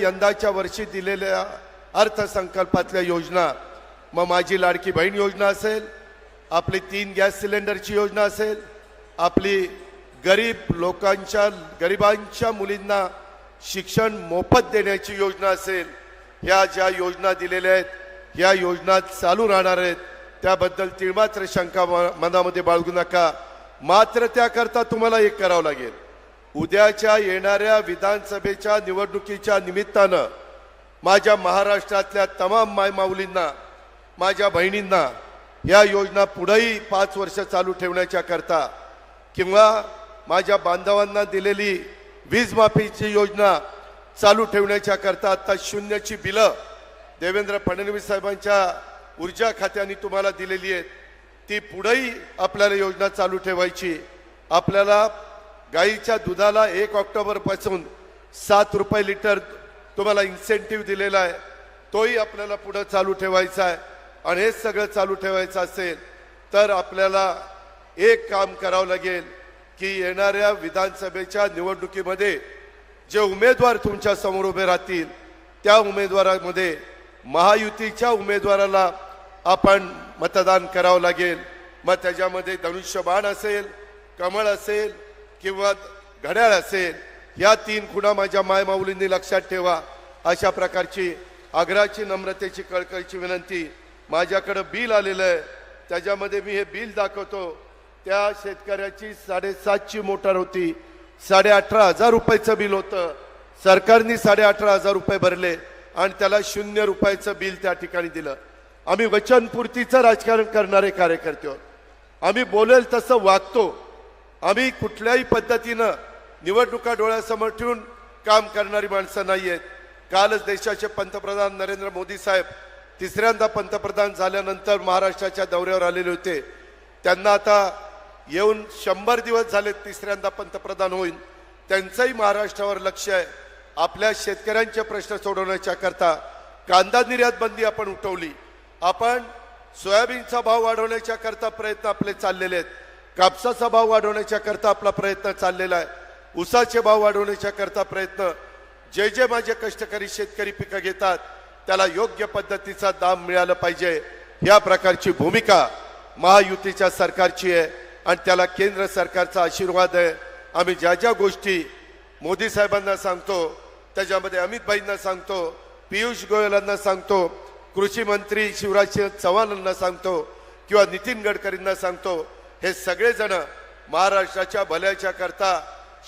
यंदाच्या वर्षी दिलेल्या अर्थसंकल्पातल्या योजना मग माझी लाडकी बहीण योजना असेल आपली तीन गॅस सिलेंडरची योजना असेल आपली गरीब लोकांच्या गरिबांच्या मुलींना शिक्षण मोफत देण्याची योजना असेल ह्या ज्या योजना दिलेल्या आहेत ह्या योजना चालू राहणार आहेत त्याबद्दल तिळमात्र शंका म- मनामध्ये बाळगू नका. मात्र त्याकरता तुम्हाला एक करावं लागेल. उद्याच्या येणाऱ्या विधानसभेच्या निवडणुकीच्या निमित्तानं माझ्या महाराष्ट्रातल्या तमाम मायमाऊलींना माझ्या बहिणींना या योजना पुढेही पाच वर्ष चालू ठेवण्याच्या करता किंवा माझ्या बांधवांना दिलेली वीजमाफीची योजना चालू ठेवण्याच्या करता आता शून्यची बिलं देवेंद्र फडणवीस साहेबांच्या ऊर्जा खात्याने तुम्हाला दिलेली आहेत. ती पुढेही आपल्याला योजना चालू ठेवायची. आपल्याला गाईच्या दुधाला एक ऑक्टोबरपासून सात रुपये लिटर तुम्हाला इन्सेंटिव्ह दिलेला आहे. तोही आपल्याला पुढे चालू ठेवायचा आहे. आणि हे सगळं चालू ठेवायचं असेल तर आपल्याला एक काम करावं लागेल की येणाऱ्या विधानसभेच्या निवडणुकीमध्ये जे उमेदवार तुमच्यासमोर उभे राहतील त्या उमेदवारामध्ये महायुतीच्या उमेदवाराला आपण मतदान करावं लागेल. मग त्याच्यामध्ये धनुष्यबाण असेल कमळ असेल किंवा घड्याळ असेल या तीन खुणा माझ्या मायमाऊलींनी लक्षात ठेवा. अशा प्रकारची आग्रहाची नम्रतेची कळकळीची विनंती माझ्याकडं बिल आलेलं आहे. त्याच्यामध्ये मी हे बिल दाखवतो. त्या शेतकऱ्याची साडेसातची मोटार होती. साडे अठरा हजार रुपयाचं बिल होतं. सरकारने साडे अठरा हजार रुपये भरले आणि त्याला शून्य रुपयाचं बिल त्या ठिकाणी दिलं. आम्ही वचनपूर्तीचं राजकारण करणारे कार्यकर्ते आहोत. आम्ही बोलेल तसं वागतो. आम्ही कुठल्याही पद्धतीनं निवडणुका डोळ्यासमोर ठेवून काम करणारी माणसं नाही आहेत कालच देशाचे पंतप्रधान नरेंद्र मोदी साहेब तिसऱ्यांदा पंतप्रधान झाल्यानंतर महाराष्ट्राच्या दौऱ्यावर आलेले होते. त्यांना आता येऊन शंभर दिवस झाले तिसऱ्यांदा पंतप्रधान होईल त्यांचंही महाराष्ट्रावर लक्ष आहे. आपल्या शेतकऱ्यांचे प्रश्न सोडवण्याच्या करता कांदा निर्यात बंदी आपण उठवली. आपण सोयाबीनचा भाव वाढवण्याच्या करता प्रयत्न आपले चाललेले आहेत. कापसाचा भाव वाढवण्याच्या करता आपला प्रयत्न चाललेला आहे. ऊसाचे भाव वाढवण्याच्या करता प्रयत्न जे जे माझे कष्टकरी शेतकरी पिकं घेतात त्याला योग्य पद्धतीचा दाम मिळालं पाहिजे. या प्रकारची भूमिका महायुतीच्या सरकारची आहे आणि त्याला केंद्र सरकारचा आशीर्वाद आहे. आम्ही ज्या ज्या गोष्टी मोदी साहेबांना सांगतो त्याच्यामध्ये अमितभाईंना सांगतो पियुष गोयलांना सांगतो कृषी मंत्री शिवराज सिंह चव्हाणांना सांगतो किंवा नितीन गडकरींना सांगतो हे सगळेजण महाराष्ट्राच्या भल्याच्या करता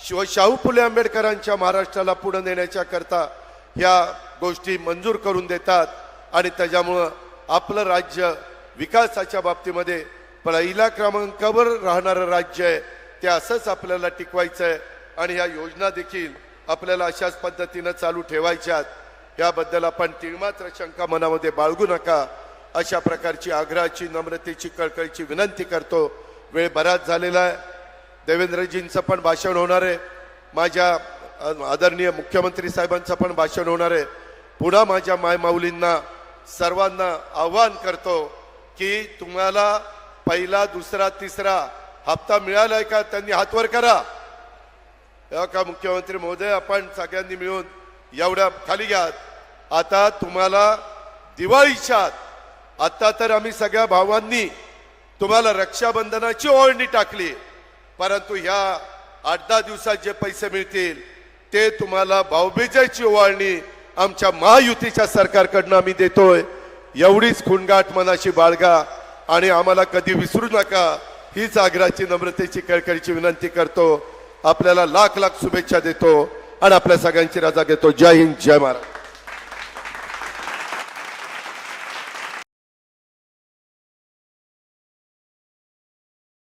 शिव शाहू फुले आंबेडकरांच्या महाराष्ट्राला पुढे नेण्याच्या करता ह्या गोष्टी मंजूर करून देतात आणि त्याच्यामुळं आपलं राज्य विकासाच्या बाबतीमध्ये पहिल्या क्रमांकावर राहणारं राज्य आहे. ते असंच आपल्याला टिकवायचं आहे आणि ह्या योजना देखील आपल्याला अशाच पद्धतीनं चालू ठेवायच्यात. याबद्दल आपण तिळमात्र शंका मनामध्ये बाळगू नका. अशा प्रकारची आग्रहाची नम्रतेची कळकळीची विनंती करतो. वेळ बराच झालेला आहे. देवेंद्रजींचं पण भाषण होणार आहे. माझ्या आदरणीय मुख्यमंत्री साहेबांचं पण भाषण होणार आहे. पुन्हा माझ्या मायमाऊलींना सर्वांना आव्हान करतो की तुम्हाला पहिला दुसरा तिसरा हप्ता मिळालाय का त्यांनी हातवर करा. हो का मुख्यमंत्री महोदय? आपण सगळ्यांनी मिळून एवढ्या खाली घ्या. आता तुम्हाला दिवाळीच्या आत, आता तर आम्ही सगळ्या भावांनी तुम्हाला रक्षाबंधनाची ओळणी टाकली. परंतु ह्या आठ दहा दिवसात जे पैसे मिळतील ते तुम्हाला भाऊबीजेची ओवाळणी आमच्या महायुतीच्या सरकारकडनं आम्ही देतोय. एवढीच खुणगाठ मनाशी बाळगा आणि आम्हाला कधी विसरू नका हीच आग्रहाची नम्रतेची कळकळीची विनंती करतो. आपल्याला लाख लाख शुभेच्छा देतो आणि आपल्या सगळ्यांची रजा घेतो. जय हिंद जय महाराज